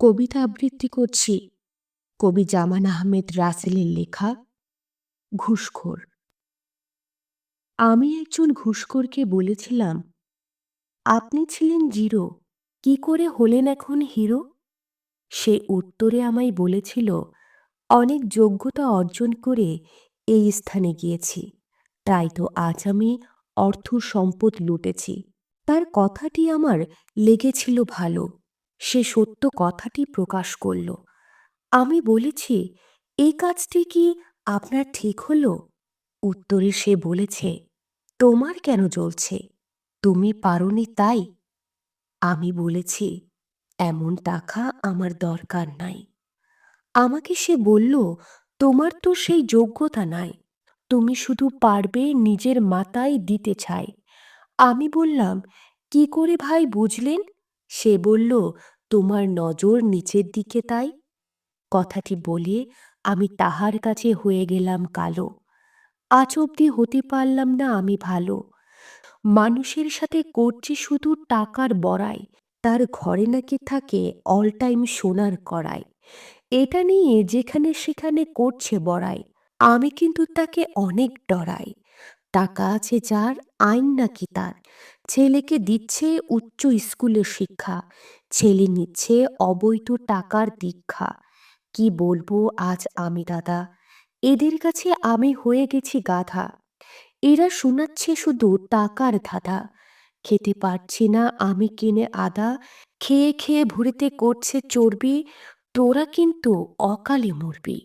কবিতা আবৃত্তি করছি। কবি জামান আহমেদ রাসেলের লেখা ঘুষখোর। আমি একজন ঘুষখোরকে বলেছিলাম, আপনি ছিলেন জিরো, কি করে হলেন এখন হিরো? সে উত্তরে আমায় বলেছিল, অনেক যোগ্যতা অর্জন করে এই স্থানে গিয়েছি। তাই তো আজ আমি অর্থ সম্পদ লুটেছি। তার কথাটি আমার লেগেছিল ভালো। সে সত্য কথাটি প্রকাশ করল। আমি বলেছি, এই কাজটি কি আপনার ঠিক হলো? উত্তরে সে বলেছে, তোমার কেন জ্বলছে? তুমি পারোনি তাই? আমি বলেছি, এমন টাকা আমার দরকার নাই। আমাকে সে বলল, তোমার তো সেই যোগ্যতা নাই। তুমি শুধু পারবে নিজের মাথায় দিতে চাই। আমি বললাম, কি করে ভাই বুঝলেন? সে বলল তোমার নজর নিচের দিকে তাই? কথাটি বলে আমি তাহার কাছে হয়ে গেলাম কালো। আজ অব্দি হতে পারলাম না আমি ভালো। মানুষের সাথে করছি শুধু টাকার বড়াই, তার ঘরে নাকি থাকে অল টাইম সোনার কড়াই। এটা নিয়ে যেখানে সেখানে করছে বড়াই, আমি কিন্তু তাকে অনেক ডরাই। টাকা আছে যার, আইন নাকি তার? ছেলেকে দিচ্ছে উচ্চ স্কুলের শিক্ষা, ছেলে নিচ্ছে অবৈধ টাকার দীক্ষা। কি বলব আজ আমি, দাদা? এদের কাছে আমি হয়ে গেছি গাধা। এরা শোনাচ্ছে শুধু টাকার ধাঁধা। খেতে পারছি না, আমি কিনে আদা খেয়ে খেয়ে ভুঁড়িতে করছে চর্বি, তোরা কিন্তু অকালে মরবি।